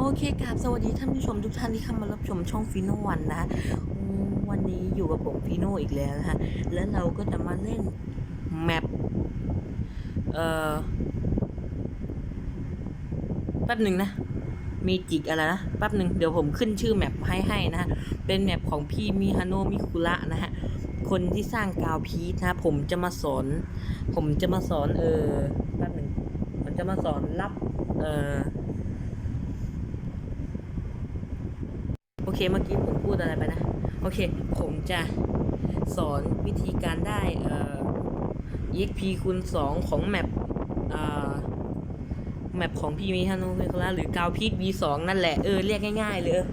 โอเคครับสวัสดีท่านผู้ชมทุกท่านที่เข้ามารับชมช่องฟิโนวันนะ วันนี้อยู่กับผมฟิโนอีกแล้วนะฮะแล้วเราก็จะมาเล่นแมปเอ่อแป๊บหนึ่งนะมีจิกอะไรนะแป๊บหนึ่งเดี๋ยวผมขึ้นชื่อแมปให้ให้นะฮะเป็นแมปของพี่มิฮาโนมิคุระนะฮะคนที่สร้างกาวพีชนะผมจะมาสอน ผมจะมาสอนเออแป๊บหนึ่งผมจะมาสอนรับเออ โอ เคเมื่อกี้ผมพูดอะไรไปนะ โอเค ผมจะสอนวิธีการได้เอ่อ exp คูณ2ของแมปเอ่อแมปของพี่มิฮานุเมคลาหรือกาวพีท V2 นั่นแหละ เออ เรียกง่ายๆเลยเออ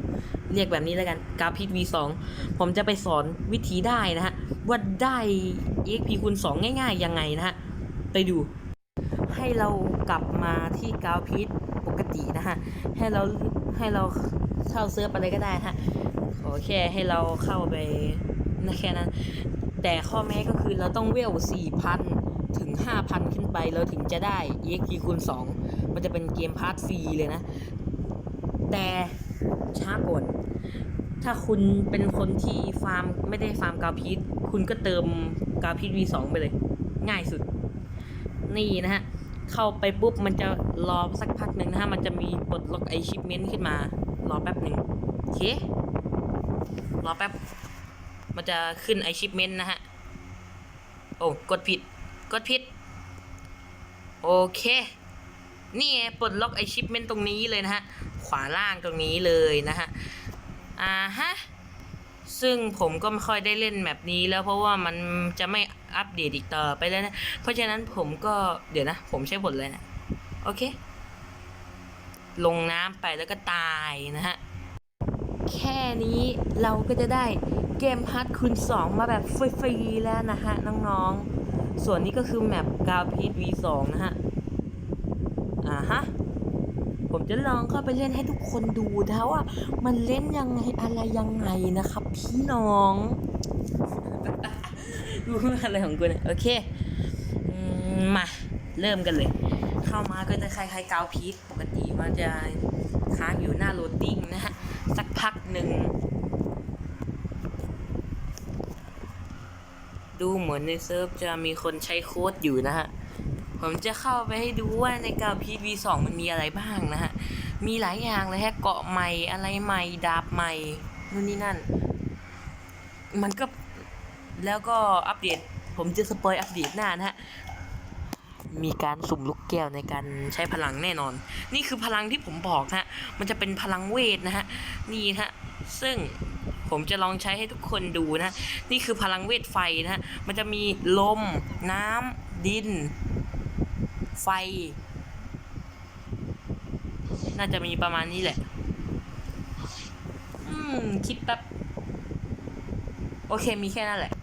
เรียกแบบนี้แล้วกันกาวพีท V2 ผมจะไปสอนวิธีได้นะฮะ ว่าได้ exp คูณ2ง่ายๆ ยังไงนะฮะ ไปดู ให้เรากลับมาที่กาวพีทปกตินะฮะ ให้เราให้เรา เข้าเซิร์ฟอะไรก็ได้ฮะขอแค่ให้เราเข้าไปนะแค่นั้น แต่ข้อแม้ก็คือเราต้องเวล4,000 ถึง 5,000 ขึ้นไปเราถึงจะได้ EXP คูณ2 มันจะเป็นเกมพาร์ทฟรีเลยนะ แต่ช้าก่อนถ้าคุณเป็นคนที่ฟาร์มไม่ได้ฟาร์มกาวพีทคุณก็เติมกาวพีท V2 ไปเลย ง่ายสุด นี่นะฮะ เข้าไปปุ๊บมันจะรอสักพักหนึ่งนะฮะ มันจะมีปลดล็อกไอชิปเมนต์ขึ้นมา รอแป๊บหนึ่งโอเค รอแป๊บ มันจะขึ้นไอชิปเมนต์นะฮะ โอ้ กดผิด กดผิด โอเค นี่ไงปลดล็อกไอชิปเมนต์ตรงนี้เลยนะฮะ ขวาล่างตรงนี้เลยนะฮะ อ่าฮะ ซึ่งผมก็ไม่ค่อยได้เล่นแมปนี้แล้วเพราะว่ามันจะไม่อัปเดตอีกต่อไปแล้วนะ เพราะฉะนั้นผมก็เดี๋ยวนะ ผมใช้ผลเลยนะ โอเค ลงน้ำไปแล้วก็ตายนะฮะ แค่นี้เราก็จะได้เกมพาร์ทคูณ2 มาแบบฟรีๆแล้วนะฮะ น้องๆ ส่วนนี้ก็คือแมปกาวพีท V2 นะฮะ อ่าฮะ ผมจะลองเข้าไปเล่นให้ทุกคนดูนะว่า มันเล่นยังไงอะไรยังไงนะครับ พี่น้องรู้อะไรของกูเนี่ยโอเคมมาเริ่มกันเลย เข้ามาก็จะคล้ายๆกาวพีทปกติ มันจะค้างอยู่หน้าโหลดดิ้งนะฮะ สักพักหนึ่ง ดูเหมือนในเซิร์ฟจะมีคนใช้โค้ดอยู่นะฮะ ผมจะเข้าไปให้ดูว่าในกาพีท V2 มันมีอะไรบ้างนะฮะ มีหลายอย่างเลยฮะเกาะใหม่อะไรใหม่ดาบใหม่นู่นนี่นั่น มันก็แล้วก็อัปเดต ผมจะสปอยอัปเดตหน้านะฮะ มีการสุ่มลูกแก้วในการใช้พลังแน่นอน นี่คือพลังที่ผมบอกนะฮะ มันจะเป็นพลังเวทนะฮะ นี่นะฮะ ซึ่งผมจะลองใช้ให้ทุกคนดูนะ นี่คือพลังเวทไฟนะฮะ มันจะมีลม น้ำ ดิน ไฟ น่าจะมีประมาณนี้แหละ อืม คิดแป๊บ โอเค มีแค่นั้นแหละ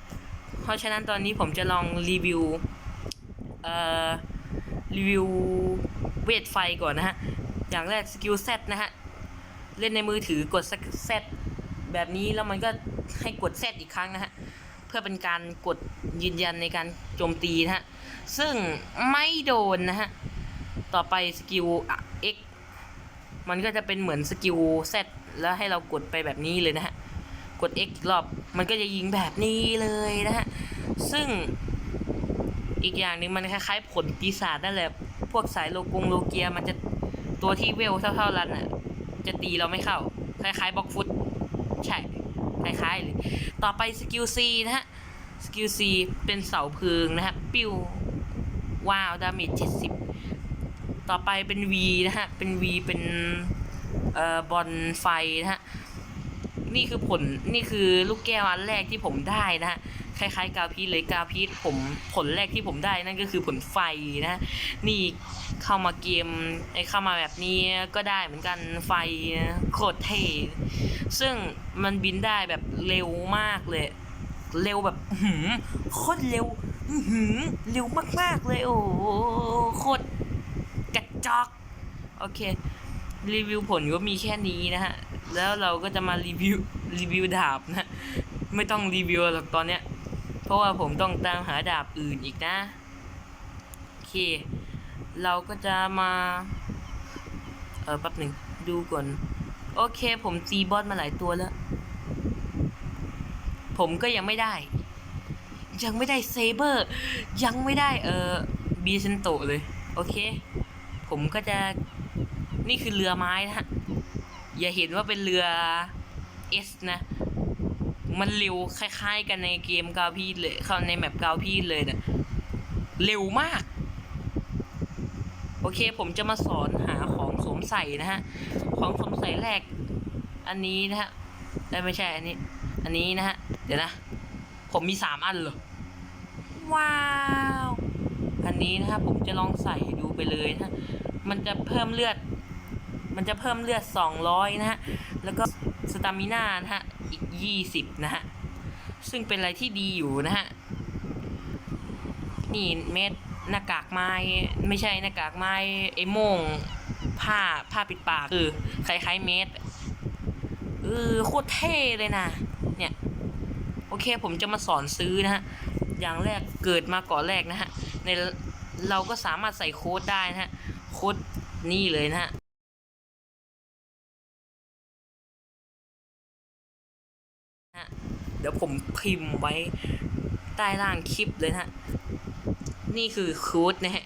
เพราะฉะนั้นตอนนี้ผมจะลองรีวิว รีวิวเวทไฟก่อนนะฮะ อย่างแรกสกิลเซตนะฮะ เล่นในมือถือกดเซตแบบนี้แล้วมันก็ให้กดเซตอีกครั้งนะฮะ เพื่อเป็นการกดยืนยันในการโจมตีนะฮะ ซึ่งไม่โดนนะฮะ ต่อไปสกิล X มันก็จะเป็นเหมือนสกิล Z แล้วให้เรากดไปแบบนี้เลยนะฮะ กด X อีกรอบ มันก็จะยิงแบบนี้เลยนะฮะ ซึ่ง อีกอย่างหนึ่งมันคล้ายๆผลปีศาจนั่นแหละ พวกสายโลกงโลเกียมันจะตัวที่เวลเท่าๆรันอะ จะตีเราไม่เข้า คล้ายๆบล็อกฟุต ใช่ คล้ายๆเลย ต่อไปสกิล C นะฮะ สกิล C เป็นเสาพลิงนะฮะ ปิ้ว ว้าว ดาเมจ70ต่อไปเป็น V นะฮะ เป็น V เป็นเอ่อบอลไฟนะฮะ นี่คือผล นี่คือลูกแก้วอันแรกที่ผมได้นะฮะ คล้ายๆ กาวพีชเลยกาวพีชผมผลแรกที่ผมได้นั่นก็คือผลไฟนะ นี่เข้ามาเกมไอเข้ามาแบบนี้ก็ได้เหมือนกันไฟโคตรเท่ซึ่งมันบินได้แบบเร็วมากเลย เร็วแบบหือโคตรเร็วหือเร็วมากๆเลย โอ้โหโคตรกระจอกโอเครีวิวผลก็มีแค่นี้นะฮะ แล้วเราก็จะมารีวิวรีวิวดาบนะ ไม่ต้องรีวิวหรอกตอนเนี้ย ราะว่าผมต้องตามหาดาบอื่นอีกนะ โอเค เราก็จะมา เออแป๊บหนึ่งดูก่อน โอเค ผมตีบอสมาหลายตัวแล้ว ผมก็ยังไม่ได้ ยังไม่ได้เซเบอร์ ยังไม่ได้เออบีเซนโตเลย โอเค ผมก็จะ นี่คือเรือไม้นะฮะอย่าเห็นว่าเป็นเรือเอสนะ มันเร็วคล้าย ๆ กันในเกมกาวพีดเลยเข้าในแมปกาวพีดเลยนะเร็วมาก โอเคผมจะมาสอนหาของสวมใส่นะฮะ ของสวมใส่แรก อันนี้นะฮะเอ้ยไม่ใช่อันนี้ อันนี้นะฮะ เดี๋ยวนะ ผมมีสามอันเหรอ ว้าว อันนี้นะฮะผมจะลองใส่ดูไปเลยนะฮะมันจะเพิ่มเลือด มันจะเพิ่มเลือดสองร้อยนะฮะ แล้วก็ สตามิน่านะฮะ อีกยี่สิบนะฮะ ซึ่งเป็นอะไรที่ดีอยู่นะฮะ นี่เม็ดหน้ากากไม้ไม่ใช่หน้ากากไม้ไอ้โมงผ้าผ้าปิดปากคือคล้ายๆเม็ดเออโคตรเท่เลยนะ เนี่ย โอเคผมจะมาสอนซื้อนะฮะ อย่างแรกเกิดมาก่อนแรกนะฮะในเราก็สามารถใส่โค้ดได้นะฮะ โค้ดนี่เลยนะฮะ เดี๋ยวผมพิมพ์ไว้ใต้ล่างคลิปเลยนะฮะนี่คือค้ดนะฮะ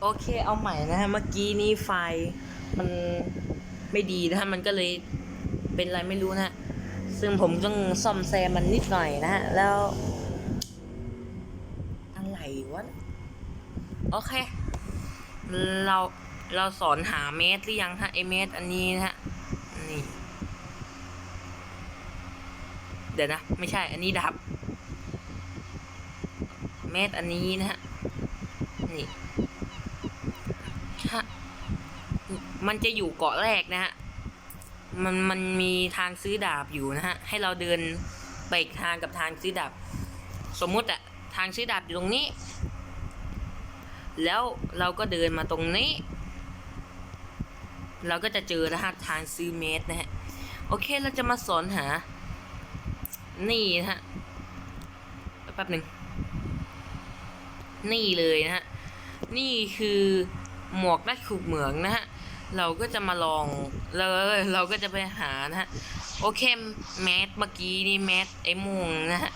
โอเคเอาใหม่นะฮะเมื่อกี้นี้ไฟล์มันไม่ดีนะฮะมันก็เลยเป็นอะไรไม่รู้นะฮะซึ่งผมต้องซ่อมแซมมันนิดหน่อยนะฮะแล้ว อะไรวะโอเค เราเราสอนหาเมตรหรือยังฮะไอเมตรอันนี้นะฮะ นี่ เดี๋ยวนะ ไม่ใช่ อันนี้ดับเมตรอันนี้นะฮะ นี่ฮะมันจะอยู่เกาะแรกนะฮะ มันมันมีทางซื้อดาบอยู่นะฮะ ให้เราเดินไปอีกทางกับทางซื้อดาบ สมมุติอะทางซื้อดาบอยู่ตรงนี้ แล้วเราก็เดินมาตรงนี้ เราก็จะเจอนะฮะทางซื้อเมตรนะฮะ โอเคเราจะมาสอนหา นี่นะฮะแป๊บหนึ่งนี่เลยนะฮะ นี่คือหมวกนักขุดเหมืองนะฮะ เราก็จะมาลองแล้วเราก็จะไปหานะฮะ โอเคแมสเมื่อกี้นี่แมสไอ้ม่วงนะฮะ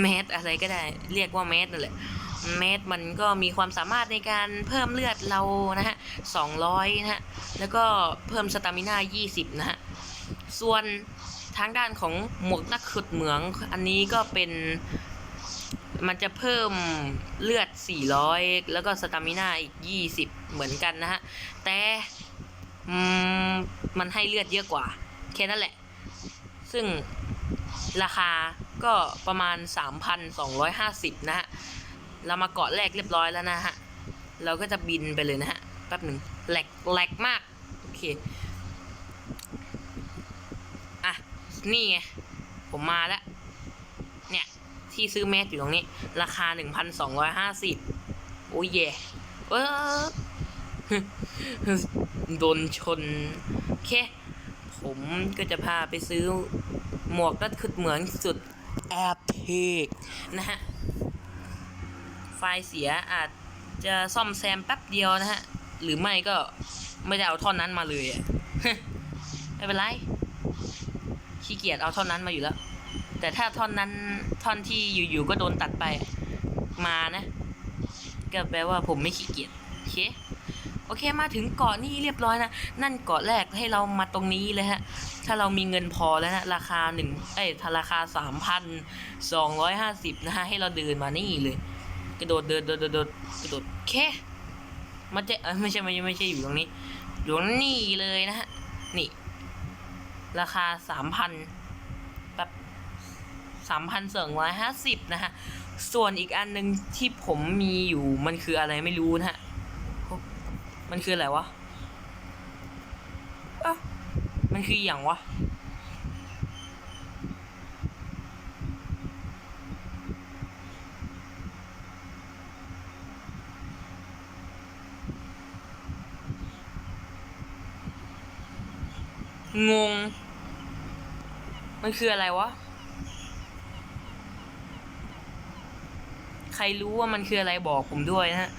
แมสอะไรก็ได้ เรียกว่าแมสนั่นแหละ แมสมันก็มีความสามารถในการเพิ่มเลือดเรานะฮะสองร้อยนะฮะ แล้วก็เพิ่มสตามิน่ายี่สิบนะฮะ ส่วน ทางด้านของหมวกนักขุดเหมือง อันนี้ก็เป็นมันจะเพิ่มเลือด 400 แล้วก็สตามิน่าอีก 20 เหมือนกันนะฮะ แต่มันให้เลือดเยอะกว่า แค่นั้นแหละ ซึ่งราคาก็ประมาณ 3,250 นะฮะ เรามาเกาะแรกเรียบร้อยแล้วนะฮะ เราก็จะบินไปเลยนะฮะ แป๊บหนึ่งแหลกแหลกมาก โอเค นี่ไงผมมาแล้ว เนี่ย ที่ซื้อแมสอยู่ตรงนี้ ราคา1,250โอ้ยเย่เออโดนชนโอเคผมก็จะพาไปซื้อหมวกนัดขุดเหมืองสุดแอบเทกนะฮะ ไฟเสียอาจจะซ่อมแซมแป๊บเดียวนะฮะ หรือไม่ก็ไม่ได้เอาท่อนนั้นมาเลยอะไม่เป็นไร ขี้เกียจเอาท่อนนั้นมาอยู่แล้ว แต่ถ้าท่อนนั้นท่อนที่อยู่ๆก็โดนตัดไปมานะ ก็แปลว่าผมไม่ขี้เกียจโอเคโอเคมาถึงเกาะนี่เรียบร้อยนะ นั่นเกาะแรกให้เรามาตรงนี้เลยฮะ ถ้าเรามีเงินพอแล้วนะ ราคาหนึ่งเอ้ยราคาสามพันสองร้อยห้าสิบนะฮะ ให้เราเดินมานี่เลย กระโดดเดินโดดโดดโดดกระโดดแค่มันจะเอ้ยไม่ใช่ไม่ใช่ไม่ใช่อยู่ตรงนี้อยู่นี่เลยนะฮะ นี่ ราคาสามพันแบบสามพันสองร้อยห้าสิบนะฮะ ส่วนอีกอันหนึ่งที่ผมมีอยู่มันคืออะไรไม่รู้นะฮะ มันคืออะไรวะอ้ามันคืออย่างวะงง มันคืออะไรวะ ใครรู้ว่ามันคืออะไรบอกผมด้วยนะฮะ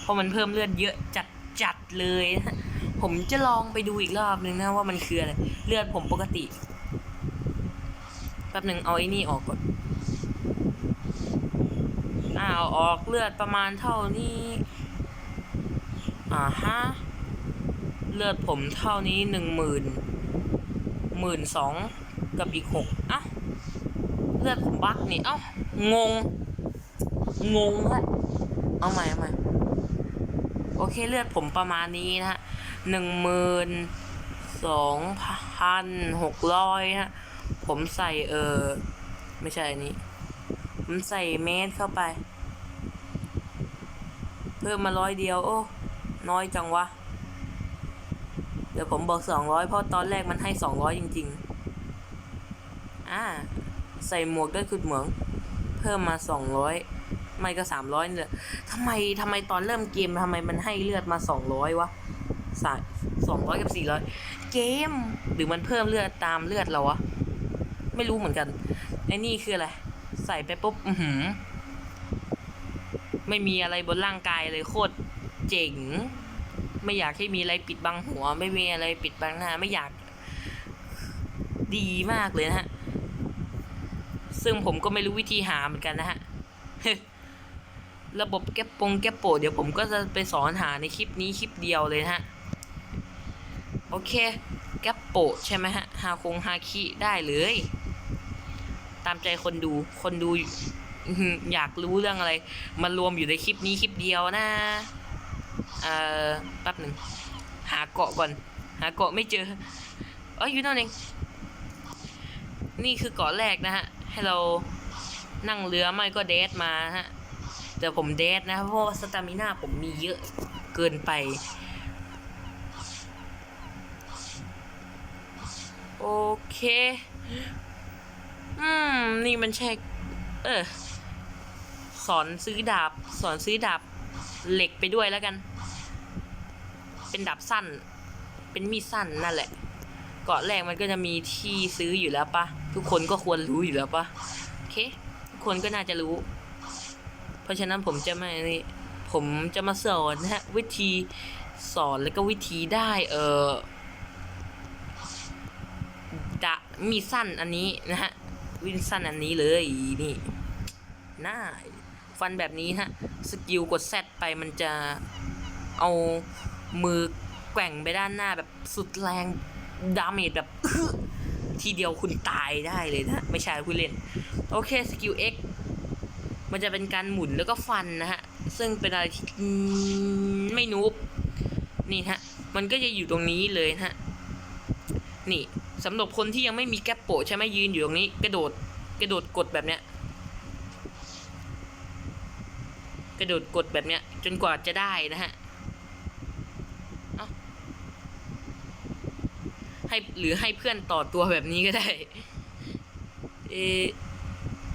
เพราะมันเพิ่มเลือดเยอะจัดจัดเลยนะฮะผมจะลองไปดูอีกรอบนึงนะว่ามันคืออะไร เลือดผมปกติ แป๊บหนึ่งเอาไอ้นี่ออกก่อน อ้าวออกเลือดประมาณเท่านี้ อ่าฮะ เลือดผมเท่านี้หนึ่งหมื่นหมื่นสอง กับอีกหกเอ้าเลือดผมบักนี่เอ้างง งงละเอาใหม่เอาใหม่โอเคเลือดผมประมาณนี้นะฮะหนึ่งหมื่นสองพันหกร้อยฮะผมใส่เออไม่ใช่อันนี้ ผมใส่เมตรเข้าไป เพิ่มมาร้อยเดียว โอ้ น้อยจังวะ เดี๋ยวผมบอกสองร้อยเพราะตอนแรกมันให้สองร้อยจริง ๆ อ่า ใส่หมวกด้วยคุณเหมือง เพิ่มมาสองร้อยไม่ก็สามร้อยเนี่แหละทำไมทำไมตอนเริ่มเกมทำไมมันให้เลือดมาสองร้อยวะสายสองร้อยกับสี่ร้อยเกม หรือมันเพิ่มเลือดตามเลือดเราวะ ไม่รู้เหมือนกันไอ้นี่คืออะไร ใส่ไปปุ๊บอือหือ ไม่มีอะไรบนร่างกายเลยโคตรเจ๋ง ไม่อยากให้มีอะไรปิดบังหัว ไม่มีอะไรปิดบังหน้า ไม่อยาก ดีมากเลยนะฮะ ซึ่งผมก็ไม่รู้วิธีหาเหมือนกันนะฮะระบบแก๊ปปงแก๊ปโปเดี๋ยวผมก็จะไปสอนหาในคลิปนี้คลิปเดียวเลยนะฮะ โอเค แก๊ปโปใช่ไหมฮะ ฮาคงฮาคิได้เลย ตามใจคนดูคนดูอยากรู้เรื่องอะไรมารวมอยู่ในคลิปนี้คลิปเดียวนะ เอ่อแป๊บหนึ่ง หาเกาะก่อน หาเกาะไม่เจอ เอ้ยอยู่นั่นเอง นี่คือเกาะแรกนะฮะ ให้เรานั่งเรือไม่ก็เดทมาฮะแต่ผมเดทนะเพราะว่าสตามิน่าผมมีเยอะเกินไป โอเค อืม นี่มันใช่เออ สอนซื้อดาบ สอนซื้อดาบเหล็กไปด้วยแล้วกัน เป็นดาบสั้น เป็นมีดสั้นนั่นแหละ เกาะแรกมันก็จะมีที่ซื้ออยู่แล้วปะทุกคนก็ควรรู้อยู่แล้วปะโอเค ทุกคนก็น่าจะรู้ เพราะฉะนั้นผมจะไม่ผมจะมาสอนนะฮะวิธีสอนแล้วก็วิธีได้เออดะมีสั้นอันนี้นะฮะวินสั้นอันนี้เลยนี่น่าฟันแบบนี้ฮะสกิลกดแซดไปมันจะเอามือแกว่งไปด้านหน้าแบบสุดแรง ดาเมจแบบทีเดียวคุณตายได้เลยนะ ไม่ใช่คุณเล่น โอเคสกิล X มันจะเป็นการหมุนแล้วก็ฟันนะฮะ ซึ่งเป็นอะไรที่ไม่นูบนี่ฮะ มันก็จะอยู่ตรงนี้เลยนะฮะ นี่สำหรับคนที่ยังไม่มีแกปโปใช่ไหมยืนอยู่ตรงนี้ กระโดดกระโดดกดแบบเนี้ย กระโดดกดแบบเนี้ย จนกว่าจะได้นะฮะ เอ้า ให้หรือให้เพื่อนต่อตัวแบบนี้ก็ได้ เอ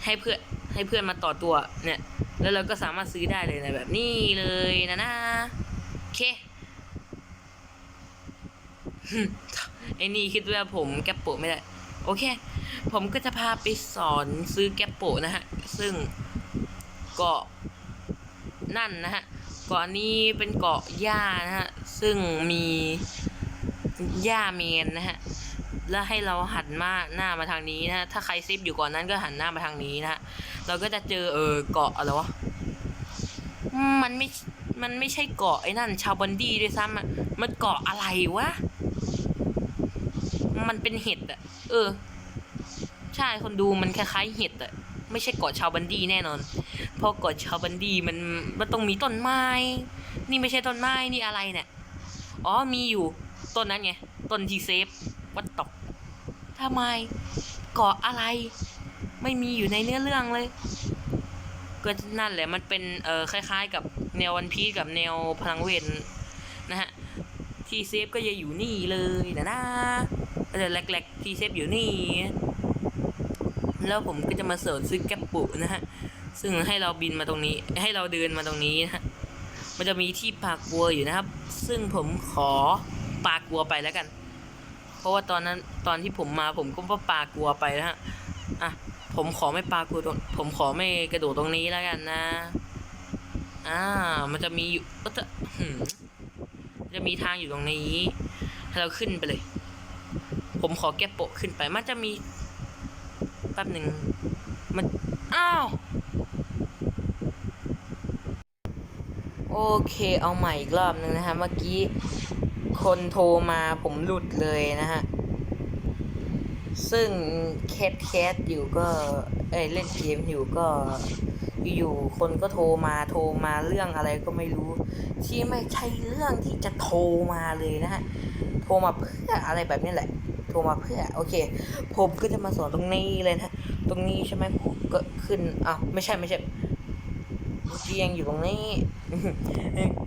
ให้เพื่อนให้เพื่อนมาต่อตัวเนี่ย แล้วเราก็สามารถซื้อได้เลยนะแบบนี้เลยนะนะโอเคไอ้นี่คิดว่าผมแกปโปไม่ได้ โอเค ผมก็จะพาไปสอนซื้อแกปโปนะฮะ ซึ่งเกาะนั่นนะฮะ เกาะนี้เป็นเกาะหญ้านะฮะ ซึ่งมี หญ้าเมนนะฮะแล้วให้เราหันมาหน้ามาทางนี้นะ ถ้าใครซิปอยู่ก่อนนั้นก็หันหน้ามาทางนี้นะฮะเราก็จะเจอเออเกาะอะไรวะ มันไม่ มันไม่ใช่เกาะไอ้นั่น ชาวบันดี้ด้วยซ้ำอะมันเกาะอะไรวะ มันเป็นเห็ดอะเออ ใช่คนดูมันคล้ายๆเห็ดอะไม่ใช่เกาะชาวบันดี้แน่นอน เพราะเกาะชาวบันดี้มันมันต้องมีต้นไม้ นี่ไม่ใช่ต้นไม้นี่อะไรเนี่ย อ๋อมีอยู่ ต้นนั้นไง ต้นที่เซฟวัดตกทำไมเกาะอะไร ไม่มีอยู่ในเนื้อเรื่องเลยก็นั่นแหละมันเป็นเอ่อคล้าย ๆ กับแนววันพีกับแนวพลังเวทนะฮะที่เซฟก็จะอยู่นี่เลยนะนะแต่แรกๆที่เซฟอยู่นี่ แล้วผมก็จะมาเสิร์ชซื้อแกปปุนะฮะซึ่งให้เราบินมาตรงนี้ ให้เราเดินมาตรงนี้นะฮะมันจะมีที่ปากวัวอยู่นะครับ ซึ่งผมขอ ปากวัวไปแล้วกัน เพราะว่าตอนนั้นตอนที่ผมมาผมก็ว่าปากวัวไปนะฮะอะผมขอไม่ปากวัวตรงผมขอไม่กระโดดตรงนี้แล้วกันนะอ่ามันจะมีอยู่ก็จะจะมีทางอยู่ตรงนี้ให้เราขึ้นไปเลย ผมขอแก้โปะขึ้นไปมันจะมีแป๊บหนึ่งมันอ้าวโอเคเอาใหม่อีกรอบหนึ่งนะฮะเมื่อกี้ คนโทรมาผมหลุดเลยนะฮะ ซึ่งแคทแคทอยู่ก็ เอ้ยเล่นเกมอยู่ก็อยู่คนก็โทรมาโทรมาเรื่องอะไรก็ไม่รู้ ที่ไม่ใช่เรื่องที่จะโทรมาเลยนะฮะ โทรมาเพื่ออะไรแบบนี้แหละ โทรมาเพื่อโอเค ผมก็จะมาสอนตรงนี้เลยนะ ตรงนี้ใช่ไหมก็ขึ้นอ้าวไม่ใช่ไม่ใช่ เมื่อกี้ยังอยู่ตรงนี้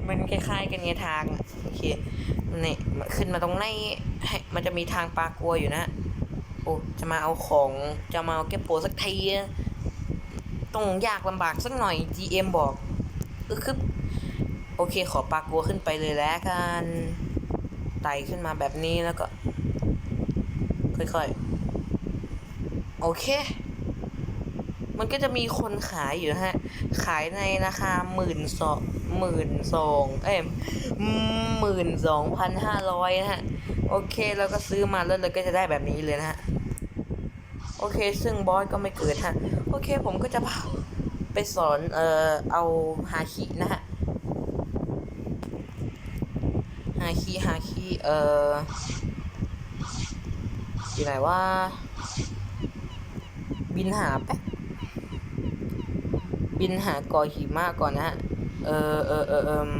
มันคล้ายๆกันไงทางโอเคนี่ขึ้นมาตรงนี้ให้มันจะมีทางปลากลัวอยู่นะโอ้จะมาเอาของจะมาเอาแก้โปรสักทีต้องยากลำบากสักหน่อย GM บอกออคือโอเคขอปลากลัวขึ้นไปเลยแล้วกันไต่ขึ้นมาแบบนี้แล้วก็ ค่อยๆ โอเค มันก็จะมีคนขายอยู่นะฮะ ขายในราคาหมื่นสองหมื่นสองเอ้ยหมื่นสองพันห้าร้อยนะฮะ โอเคเราก็ซื้อมาแล้วเราก็จะได้แบบนี้เลยนะฮะ โอเค ซึ่งบอสก็ไม่เกิดฮะ โอเคผมก็จะไปสอน เอ่อ เอาฮาคินะฮะฮาคิฮาคิเอ่อ อยู่ไหนว่า บินหาแป๊บ บินหาก่อหิมะก่อนนะฮะ เออเออเออเอม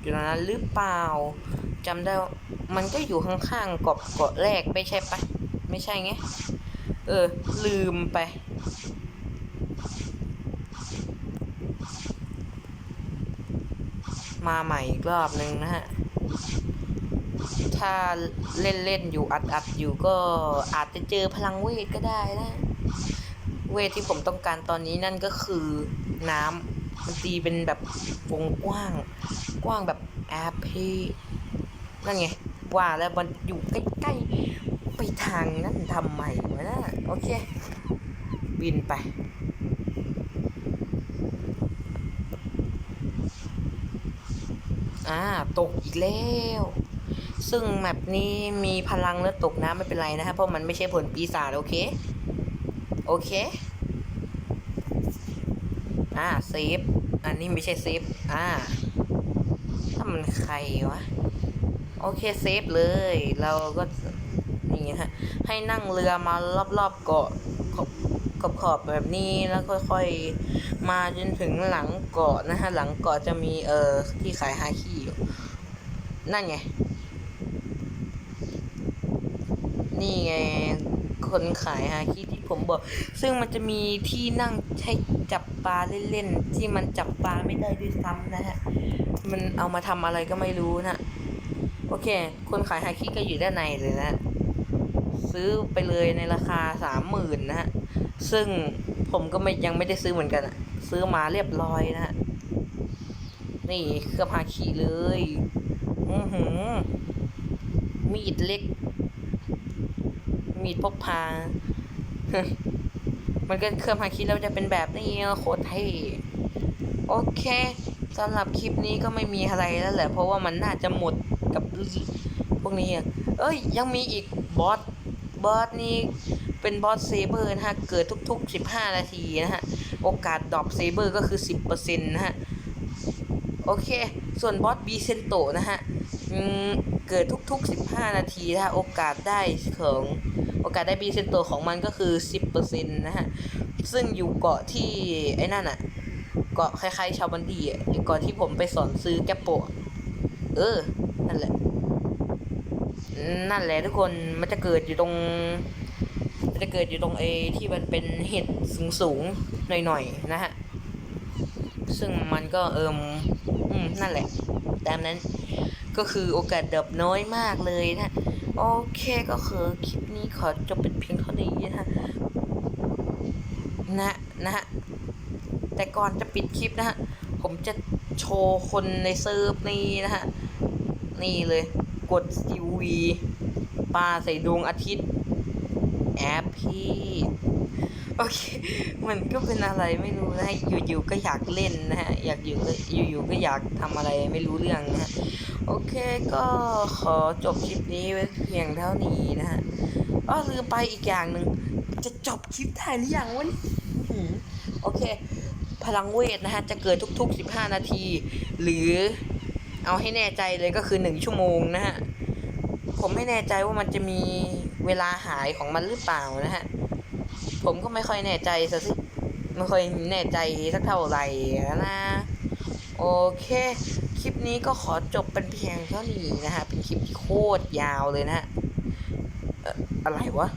อยู่ตรงนั้นหรือเปล่าจำได้ว่ามันก็อยู่ข้างๆเกาะเกาะแรกไม่ใช่ปะไม่ใช่ไงเออ ลืมไป มาใหม่อีกรอบหนึ่งนะฮะ ถ้าเล่นเล่นๆอยู่อัดอัดๆอยู่ก็อาจจะเจอพลังเวทก็ได้นะ เวทที่ผมต้องการตอนนี้นั่นก็คือน้ำมันตีเป็นแบบวงกว้าง กว้างแบบแอปเพนั่นไง ว่าแล้วมันอยู่ใกล้ๆ ไปทางนั้นทำไมวะนะโอเค บินไปอ่าตกอีกแล้วซึ่งแมปนี้มีพลังแล้วตกน้ำไม่เป็นไรนะฮะเพราะมันไม่ใช่ผลปีศาจโอเค โอเค อ่าเซฟอันนี้ไม่ใช่เซฟอ่า ถ้ามันใครวะ โอเคเซฟเลย เราก็นี่ฮะ ให้นั่งเรือมารอบๆเกาะขอบขอบขอบแบบนี้แล้วค่อยๆ มาจนถึงหลังเกาะนะฮะ หลังเกาะจะมีเอ่อที่ขายฮาคิอยู่ นั่นไง นี่ไง คนขายฮาคิที่ ผมบอก ซึ่งมันจะมีที่นั่งใช้จับปลาเล่นๆที่มันจับปลาไม่ได้ด้วยซ้ำนะฮะมันเอามาทำอะไรก็ไม่รู้นะโอเค คนขายฮาคิก็อยู่ด้านในเลยนะ ซื้อไปเลยในราคาสามหมื่นนะฮะซึ่งผมก็ไม่ยังไม่ได้ซื้อเหมือนกันอะซื้อมาเรียบร้อยนะฮะนี่เครื่องฮาคิเลยอือหือมีดเล็ก มีดพกพา มันก็เครื่องฮาคิดแล้วจะเป็นแบบนี้โคตรเท่โอเคสำหรับคลิปนี้ก็ไม่มีอะไรแล้วแหละ เพราะว่ามันน่าจะหมดกับพวกนี้ เอ้ย ยังมีอีกบอส บอสนี้เป็นบอสเซเบอร์นะฮะ เกิดทุก ๆ 15 นาทีนะฮะ โอกาสดรอปเซเบอร์ก็คือ 10%นะฮะ โอเค ส่วนบอสบีเซนโตนะฮะเกิดทุก ๆ 15 นาทีนะฮะ โอกาสได้ของ อกาสได้บีเซนโตของมันก็คือ 10%นะฮะ ซึ่งอยู่เกาะที่ไอ้นั่นอะเกาะคล้ายๆชาวบันดีอะไอ้เกาะที่ผมไปสอนซื้อแกปโปเออ นั่นแหละ นั่นแหละทุกคน มันจะเกิดอยู่ตรง มันจะเกิดอยู่ตรงเอที่มันเป็นเห็ดสูงๆ หน่อยๆ นะฮะ ซึ่งมันก็เอิมอืม นั่นแหละ ตามนั้น ก็คือโอกาสดับน้อยมากเลยนะ โอเคก็คือคลิปนี้ขอจบเป็นเพียงเท่านี้นะฮะนะนะฮะแต่ก่อนจะปิดคลิปนะฮะ ผมจะโชว์คนในเซิร์ฟนี้นะฮะ นี่เลย กด UV ปลาใส่ดวงอาทิตย์ แอปพี่ โอเค มันก็เป็นอะไรไม่รู้นะฮะ อยู่ๆก็อยากเล่นนะฮะ อยากอยู่ก็อยู่ๆก็อยากทำอะไรไม่รู้เรื่องนะฮะ เคก็ขอจบคลิปนี้ไว้เพียงเท่านี้นะฮะอ้อลืมไปอีกอย่างหนึ่งจะจบคลิปได้หรือยังวะนี่โอเค พลังเวทนะฮะ จะเกิดทุก ๆ 15 นาที หรือเอาให้แน่ใจเลยก็คือ 1 ชั่วโมงนะฮะ ผมไม่แน่ใจว่ามันจะมีเวลาหายของมันหรือเปล่านะฮะ ผมก็ไม่ค่อยแน่ใจซะสิไม่ค่อยแน่ใจสักเท่าไหร่นะ โอเค คลิปนี้ก็ขอจบเป็นเพียงเท่านี้นะฮะ เป็นคลิปที่โคตรยาวเลยนะฮะเอ่ออะไรวะ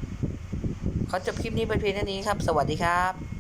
ขอจบคลิปนี้เป็นเพียงเท่านี้ครับ สวัสดีครับ